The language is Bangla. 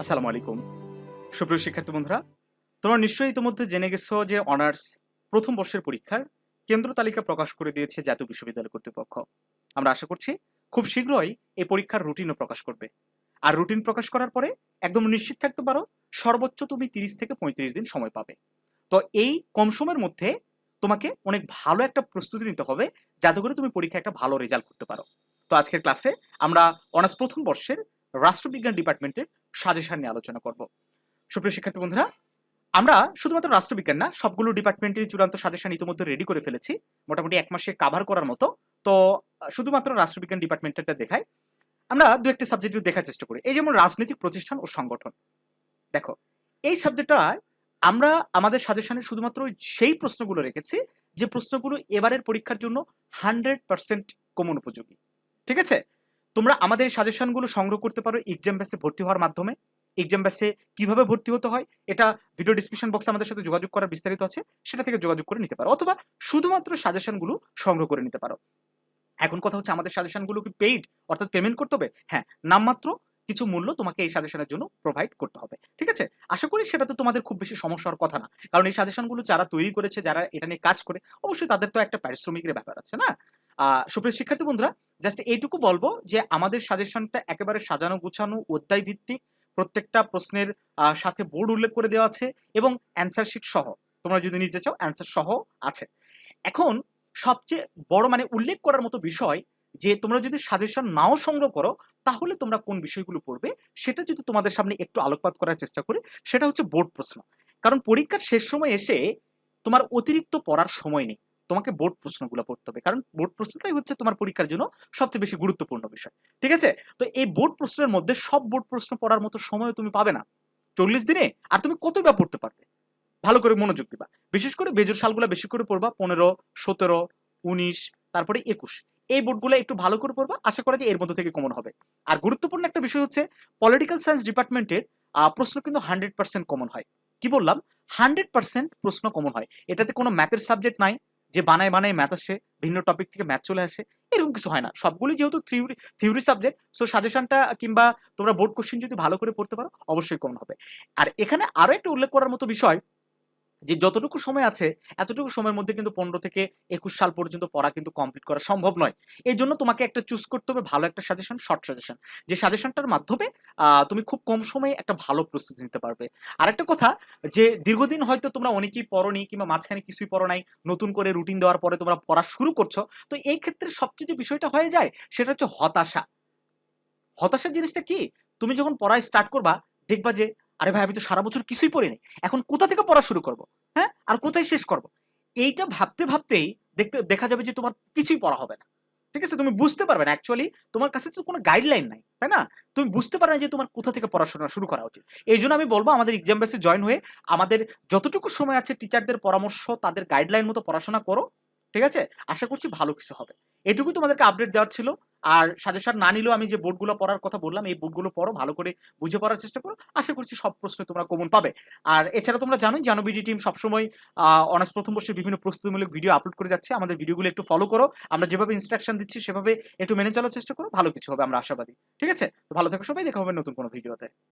আসসালামু আলাইকুম। সুপ্রিয় শিক্ষার্থী বন্ধুরা, তোমরা নিশ্চয়ই ইতিমধ্যে জেনে গেছো যে অনার্স প্রথম বর্ষের পরীক্ষার কেন্দ্র তালিকা প্রকাশ করে দিয়েছে জাতীয় বিশ্ববিদ্যালয় কর্তৃপক্ষ। আমরা আশা করছি খুব শীঘ্রই এই পরীক্ষার রুটিনও প্রকাশ করবে। আর রুটিন প্রকাশ করার পরে একদম নিশ্চিত থাকতে পারো, সর্বোচ্চ তুমি তিরিশ থেকে পঁয়ত্রিশ দিন সময় পাবে। তো এই কম সময়ের মধ্যে তোমাকে অনেক ভালো একটা প্রস্তুতি নিতে হবে যাতে করে তুমি পরীক্ষায় একটা ভালো রেজাল্ট করতে পারো। তো আজকের ক্লাসে আমরা অনার্স প্রথম বর্ষের রাষ্ট্রবিজ্ঞান ডিপার্টমেন্টের সাজেশন নিয়ে আলোচনা করব। সুপ্রিয় শিক্ষার্থী বন্ধুরা, আমরা শুধুমাত্র রাষ্ট্রবিজ্ঞান না, সবগুলো ডিপার্টমেন্টের চূড়ান্ত সাজেশন ইতিমধ্যে রেডি করে ফেলেছি। মোটামুটি এক মাসে কাভার করার মতো। তো, শুধুমাত্র রাষ্ট্রবিজ্ঞান ডিপার্টমেন্টটা দেখাই। আমরা দু একটা সাবজেক্ট দেখার চেষ্টা করি। এই যেমন রাজনৈতিক প্রতিষ্ঠান ও সংগঠন। দেখো, এই সাবজেক্টটা আমরা আমাদের সাজেশনে শুধুমাত্র সেই প্রশ্নগুলো রেখেছি যে প্রশ্নগুলো এবারের পরীক্ষার জন্য হান্ড্রেড পার্সেন্ট কমন উপযোগী। ঠিক আছে? তোমরা আমাদের সাজেশনগুলো সংগ্রহ করতে পারো এক্সাম ব্যাসে ভর্তি হওয়ার মাধ্যমে। এক্সাম ব্যাসে কীভাবে ভর্তি হতে হয়, এটা ভিডিও ডিসক্রিপশন বক্সে আমাদের সাথে যোগাযোগ করার বিস্তারিত আছে, সেটা থেকে যোগাযোগ করে নিতে পারো, অথবা শুধুমাত্র সাজেশনগুলো সংগ্রহ করে নিতে পারো। এখন কথা হচ্ছে আমাদের সাজেশনগুলো কি পেইড অর্থাৎ পেমেন্ট করতে হবে? হ্যাঁ নামমাত্র কিছু মূল্য তোমাকে এই সাজেশনের জন্য প্রোভাইড করতে হবে, ঠিক আছে? আশা করি সেটাতে তোমাদের খুব বেশি সমস্যার কথা না, কারণ এই সাজেশনগুলো যারা তৈরি করেছে, যারা এটা নিয়ে কাজ করে, অবশ্যই তাদের তো একটা পারিশ্রমিকের ব্যাপার আছে না? সুপ্রিয় শিক্ষার্থী বন্ধুরা জাস্ট এইটুকু বলব যে আমাদের সাজেশনটা একেবারে সাজানো, গুছানো অধ্যায় ভিত্তিক প্রত্যেকটা প্রশ্নের সাথে বোর্ড উল্লেখ করে দেওয়া আছে এবং অ্যান্সার শিট সহ। তোমরা যদি নিতে চাও অ্যান্সার সহ আছে। এখন সবচেয়ে বড় মানে উল্লেখ করার মতো বিষয় যে তোমরা যদি সাজেশন নাও সংগ্রহ করো, তাহলে তোমরা কোন বিষয়গুলো পড়বে সেটা যদি তোমাদের সামনে একটু আলোকপাত করার চেষ্টা করি, সেটা হচ্ছে বোর্ড প্রশ্ন। কারণ পরীক্ষার শেষ সময় এসে তোমার অতিরিক্ত পড়ার সময় নেই। তোমাকে বোর্ড প্রশ্নগুলো পড়তে হবে। কারণ বোর্ড প্রশ্নটাই হচ্ছে তোমার পরীক্ষার জন্য সবচেয়ে বেশি গুরুত্বপূর্ণ বিষয়। ঠিক আছে? তো এই বোর্ড প্রশ্নের মধ্যে সব বোর্ড প্রশ্ন পড়ার মতো সময় তুমি পাবে না। চল্লিশ দিনে? আর তুমি কতই বা পড়তে পারবে? ভালো করে মনোযোগ দিবা। বিশেষ করে বেজোর সালগুলো বেশি করে পড়বা, পনেরো, সতেরো, উনিশ, তারপরে একুশ। এই বোর্ডগুলো একটু ভালো করে পড়বা, আশা করা যায় এর মধ্যে থেকে কমন হবে। আর গুরুত্বপূর্ণ একটা বিষয় হচ্ছে পলিটিক্যাল সায়েন্স ডিপার্টমেন্টের প্রশ্ন কিন্তু হান্ড্রেড পার্সেন্ট কমন হয়। কি বললাম? হান্ড্রেড পার্সেন্ট প্রশ্ন কমন হয়। এটাতে কোনো ম্যাথের সাবজেক্ট নাই। যে বানায় বানায় ম্যাথ আসে, ভিন্ন টপিক থেকে ম্যাথ চলে আসে, এরকম কিছু হয় না। সবগুলি যেহেতু থিওরি থিওরি সাবজেক্ট সো সাজেশনটা কিংবা তোমরা বোর্ড কোশ্চেন যদি ভালো করে পড়তে পারো, অবশ্যই কমন হবে। আর এখানে আরও একটা উল্লেখ করার মতো বিষয় যে যতটুকু সময় আছে, এতটুকু সময়ের মধ্যে কিন্তু পনেরো থেকে একুশ সাল পর্যন্ত পড়া কিন্তু কমপ্লিট করা সম্ভব নয়। এই জন্য তোমাকে একটা চুজ করতে হবে ভালো একটা সাজেশন শর্ট সাজেশন যে সাজেশনটার মাধ্যমে তুমি খুব কম সময়ে একটা ভালো প্রস্তুতি নিতে পারবে। আর একটা কথা, যে দীর্ঘদিন হয়তো তোমরা অনেকেই পড়নি কিংবা মাঝখানে কিছুই পড়ো নাই, নতুন করে রুটিন দেওয়ার পরে তোমরা পড়া শুরু করছ, তো এই ক্ষেত্রে সবচেয়ে যে বিষয়টা হয়ে যায়, সেটা হচ্ছে হতাশা। হতাশার জিনিসটা কি? তুমি যখন পড়া স্টার্ট করবা, দেখবা যে আরে ভাই, আমি তো সারা বছর কিছুই পড়িনি। এখন কোথা থেকে পড়া শুরু করব? হ্যাঁ? আর কোথায় শেষ করব? এইটা ভাবতে ভাবতেই দেখতে, দেখা যাবে যে তোমার কিছুই পড়া হবে না। ঠিক আছে? তুমি বুঝতে পারবে না অ্যাকচুয়ালি তোমার কাছে তো কোনো গাইডলাইন নাই, তাই না? তুমি বুঝতে পারবে না যে তোমার কোথা থেকে পড়াশোনা শুরু করা উচিত। এই জন্য আমি বলব, আমাদের এক্সাম বেসে জয়েন হয়ে আমাদের যতটুকু সময় আছে টিচারদের পরামর্শ, তাদের গাইডলাইন মতো পড়াশোনা করো। ঠিক আছে? আশা করছি ভালো কিছু হবে। এটুকুই তোমাদেরকে আপডেট দেওয়ার ছিল। আর সাজেশন না নিলেও আমি যে বোর্ডগুলো পড়ার কথা বললাম, এই বোর্ডগুলো পড়ো, ভালো করে বুঝে পড়ার চেষ্টা করো। আশা করছি সব প্রশ্ন তোমরা কমন পাবে। আর এছাড়া তোমরা জানোই জানো বিডি টিম সবসময় অনার্স প্রথম বর্ষে বিভিন্ন প্রস্তুতিমূলক ভিডিও আপলোড করে যাচ্ছে। আমাদের ভিডিওগুলো একটু ফলো করো। আমরা যেভাবে ইনস্ট্রাকশন দিচ্ছি, সেভাবে একটু মেনে চলার চেষ্টা করো। ভালো কিছু হবে, আমরা আশাবাদী। ঠিক আছে? তো ভালো থাকো সবাই, দেখা হবে নতুন কোনো ভিডিওতে